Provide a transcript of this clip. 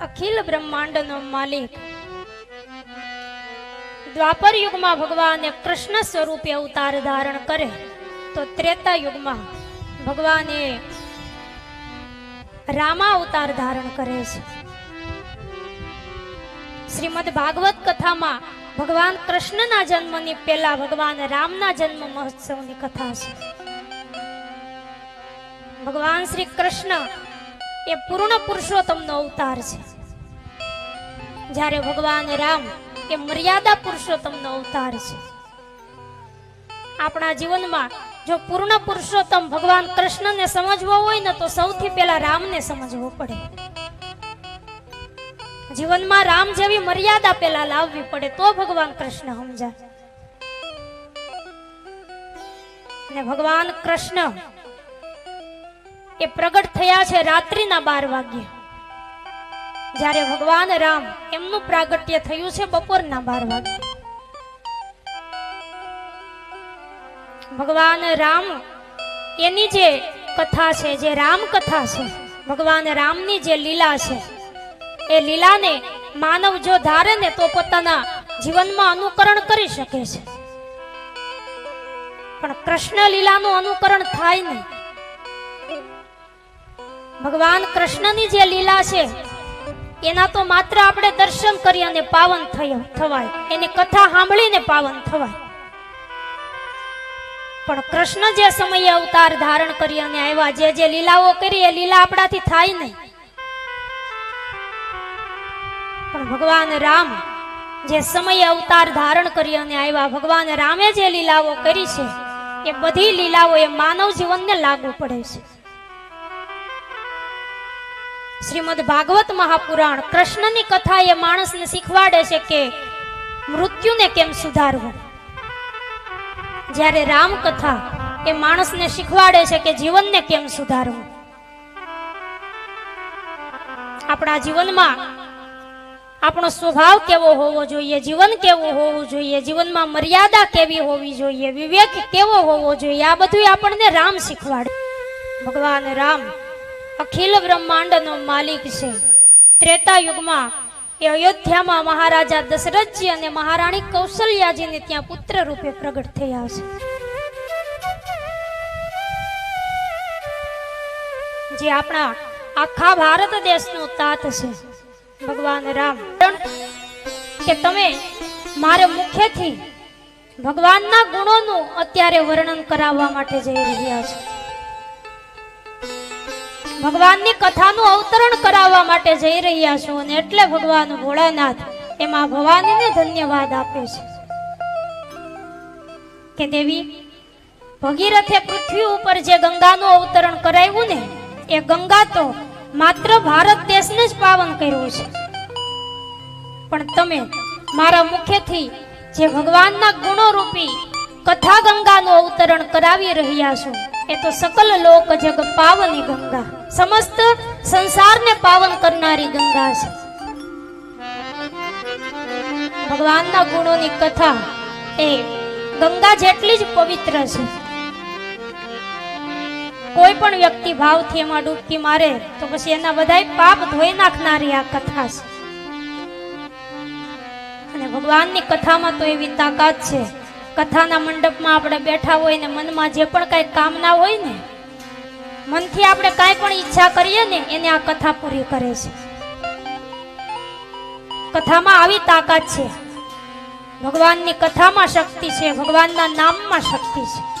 અખિલ બ્રહ્માંડનો માલિક. દ્વાપર યુગમાં ભગવાને કૃષ્ણ સ્વરૂપે અવતાર ધારણ કરે. તો ત્રેતા યુગમાં ભગવાને રામા અવતાર ધારણ કરે છે. શ્રીમદ ભાગવત કથામાં ભગવાન કૃષ્ણના જન્મની પહેલા ભગવાન રામના જન્મ મહોત્સવની કથા છે. ભગવાન શ્રી કૃષ્ણ એ પૂર્ણ પુરુષોત્તમનો અવતાર છે. જ્યારે ભગવાન રામ એ મર્યાદા પુરુષોત્તમનો અવતાર છે. આપણા જીવનમાં જો પૂર્ણ પુરુષોત્તમ ભગવાન કૃષ્ણને સમજવો હોય ને તો સૌથી પહેલા રામને સમજવો પડે. જીવનમાં રામ જેવી મર્યાદા પહેલા લાવવી પડે તો ભગવાન કૃષ્ણ સમજાય. ભગવાન કૃષ્ણ એ પ્રગટ થયા છે રાત્રિના બાર વાગ્યે. જ્યારે ભગવાન રામ એમનું પ્રાગટ્ય થયું છે બપોરના બાર વાગ્યે ભગવાન રામ એની જે કથા છે, જે રામ કથા છે, ભગવાન રામની જે લીલા છે, એ લીલાને માનવ જો ધારે ને તો પોતાના જીવનમાં અનુકરણ કરી શકે છે. પણ કૃષ્ણ લીલાનું અનુકરણ થાય નહીં. ભગવાન કૃષ્ણની જે લીલા છે, એના તો માત્ર આપણે દર્શન કરી અને પાવન થવાય. એની કથા સાંભળીને પાવન થવાય. પણ કૃષ્ણ જે સમયે અવતાર ધારણ કરી અને આવ્યા, જે જે લીલાઓ કરી, એ લીલા આપણાથી થાય નહીં. પણ ભગવાન રામ જે સમયે અવતાર ધારણ કરી અને આવ્યા, ભગવાન રામે જે લીલાઓ કરી છે, એ બધી લીલાઓ એ માનવ જીવનને લાગુ પડે છે. શ્રીમદ ભાગવત મહાપુરાણ કૃષ્ણની કથા એ માણસને શીખવાડે છે કે મૃત્યુને કેમ સુધારવું? જ્યારે રામ કથા એ માણસને શીખવાડે છે કે જીવનને કેમ સુધારવું? આપણા જીવનમાં આપણો સ્વભાવ કેવો હોવો જોઈએ, જીવન કેવું હોવું જોઈએ, જીવનમાં મર્યાદા કેવી હોવી જોઈએ, વિવેક કેવો હોવો જોઈએ, આ બધું આપણને રામ શીખવાડે. ભગવાન રામ અખિલ બ્રહ્માંડનો માલિક છે. ત્રેતા યુગમાં એ અયોધ્યામાં મહારાજા દશરથજી અને મહારાણી કૌશલ્યાજીને ત્યાં પુત્ર રૂપે પ્રગટ થયા છે. જે આપણા આખા ભારત દેશનો તાત છે. ભગવાન રામ. કે તમે મારે મુખ્યથી ભગવાનના ગુણોનું અત્યારે વર્ણન કરાવવા માટે જઈ રહ્યા છો. ભગવાનની કથાનું અવતરણ કરાવવા માટે જઈ રહ્યા છો અને એટલે ભગવાન ભોળાનાથ એમાં ભવાનીને ધન્યવાદ આપે છે. કે દેવી, ભગીરથે પૃથ્વી ઉપર જે ગંગાનું અવતરણ કરાવ્યું ને, એ ગંગા તો માત્ર ભારત દેશને જ પાવન કર્યું છે. પણ તમે મારા મુખ્યથી જે ભગવાનના ગુણો રૂપી કથા ગંગાનું અવતરણ કરાવી રહ્યા છો એ તો સકલ લોક જગ પાવની ગંગા. સમસ્ત સંસારને પાવન કરનારી ગંગા છે. ભગવાનના ગુણોની કથા એ ગંગા જેટલી જ પવિત્ર છે. કોઈ પણ વ્યક્તિ ભાવથી એમાં ડૂબકી મારે તો પછી એના બધાય પાપ ધોઈ નાખનારી આ કથા છે. અને ભગવાનની કથામાં તો એવી તાકાત છે કથાના મંડપમાં આપણે બેઠા હોય ને મનમાં જે પણ કાંઈ કામના હોય ને, મનથી આપણે કાંઈ પણ ઈચ્છા કરીએ ને, એને આ કથા પૂરી કરે છે. કથામાં આવી તાકાત છે. ભગવાનની કથામાં શક્તિ છે, ભગવાનના નામમાં શક્તિ છે.